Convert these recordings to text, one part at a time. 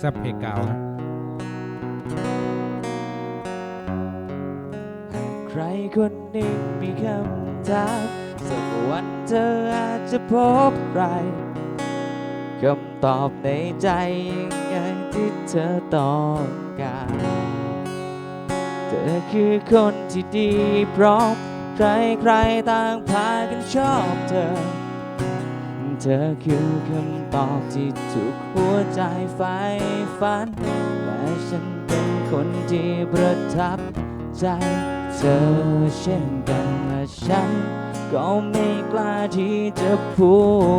แซบเพก่าฮะใครคนหนึ่งมีคำถามสักวันเธออาจจะพบใครคำตอบในใจยังไงที่เธอต้องการ เธอคือคนที่ดีพร้อมใครใครๆต่างพากันชอบเธอ เธอคือคำตอบที่ทุกหัวใจใฝ่ฝัน และฉันเป็นคนที่ประทับใจเธอเช่นกันและฉัน ก็ไม่กล้าที่จะพู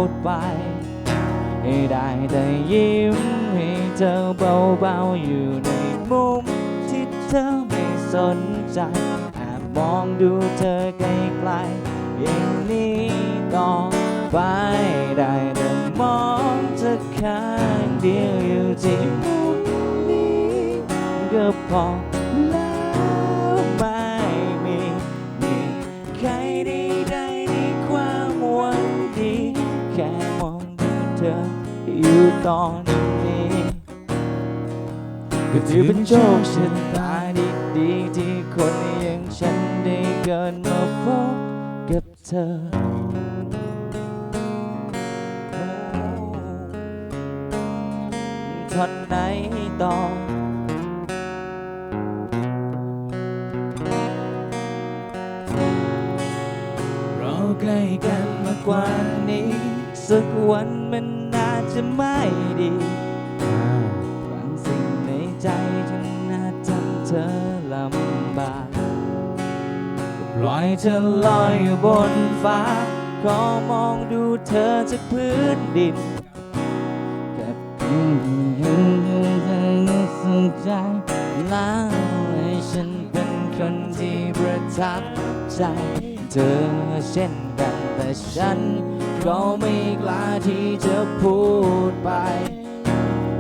ดไป ให้ได้แต่ยิ้มให้เธอเบาๆอยู่ในมุมที่เธอไม่สนใจแอบมองดูเธอไกลๆอย่างนี้ต่อไป ที่อยู่ที่มุมนี้ก็พอแล้วไม่มีมีใครได้ได้ในความหวังดีแค่มองดูเธออยู่ตอนนี้ ก็ถือเป็นโชคชะตาดีๆที่คนอย่างฉันได้เกิดมาพบกับเธอ ทนไหนต่อเราใกล้กันมากกว่านี้ สักวันมันน่าจะไม่ดีบางสิ่งในใจฉันน่าทำเธอลำบากปล่อยเธอลอยอยู่บนฟ้า ขอมองดูเธอจากพื้นดิน เห็นเธอรู้สึกใจแล้วให้ฉันเป็นคนที่ประทับใจเธอเช่นกันแต่ฉันก็ไม่กล้าที่จะพูดไป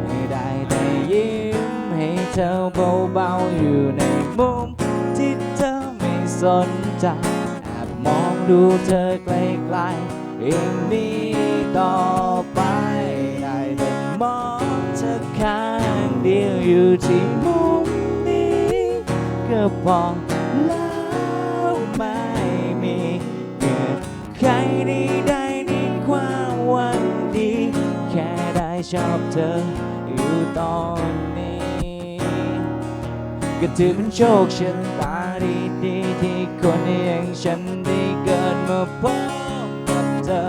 ให้ได้แต่ยิ้มให้เธอเบาๆอยู่ในมุมที่เธอไม่สนใจแอบมองดูเธอไกลๆเองนี้ต่อ อยู่ที่มุมนี้ก็พอแล้วไม่มีเกิดใครได้ได้ในความหวังดี แค่ได้ชอบเธออยู่ตอนนี้ ก็ถือเป็นโชคชะตาดีๆที่คนอย่างฉันได้เกิดมาพบกับเธอ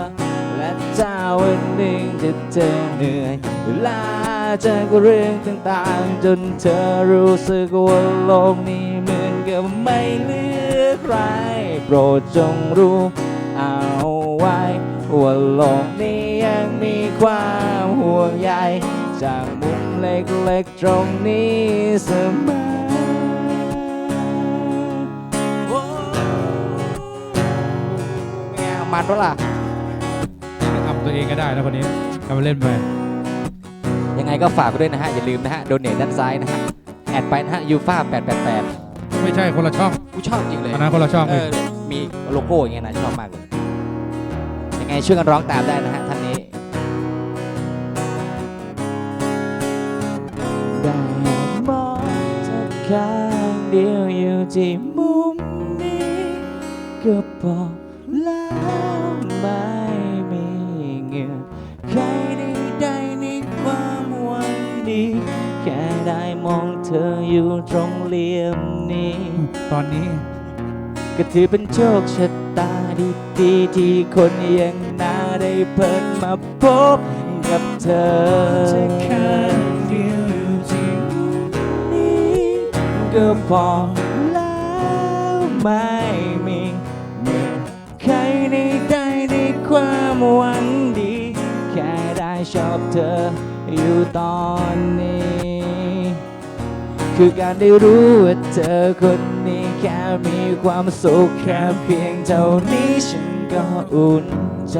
และถ้าวันหนึ่งจะเธอเหนื่อยลา จากเรื่องต่างๆ จนเธอรู้สึกว่าโลกนี้เหมือนกับไม่เหลือใคร โปรดจงรู้เอาไว้ว่าโลกนี้ยังมีความห่วงใยจากมุมเล็กๆตรงนี้เสมอโอ้ไงมันปะล่ะทำตัวเองก็ได้แล้วคนนี้กำลังเล่นไป ไงก็ฝากไปด้วยนะฮะ อย่าลืมนะฮะโดเนทด้านซ้ายนะฮะ แอดไปนะฮะยูฟ่า888ไม่ใช่คนละช่องกูชอบจริงเลยอันนั้นคนละช่องเอเลยอมีโลโก้อย่างเงี้ยนะชอบมากเลยยังไงช่วยกันร้องตามได้นะฮะท่านนี้ได้มองเธอข้างเดียวอยู่ที่มุมนี้ก็พอแล้ว แค่ได้มองเธออยู่ตรงเหลี่ยมนี้ ตอนนี้ ก็ถือเป็นโชคชะตาดีๆที่คนอย่างนาได้เพิ่นมาพบกับเธอแค่เดียวอยู่ที่นี้ก็พอแล้วไม่มีมีใครได้ได้ในความหวังดี แค่ได้ชอบเธอ อยู่ตอนนี้ คือการได้รู้ว่าเธอคนนี้แค่มีความสุขแค่เพียงเท่านี้ฉันก็อุ่นใจ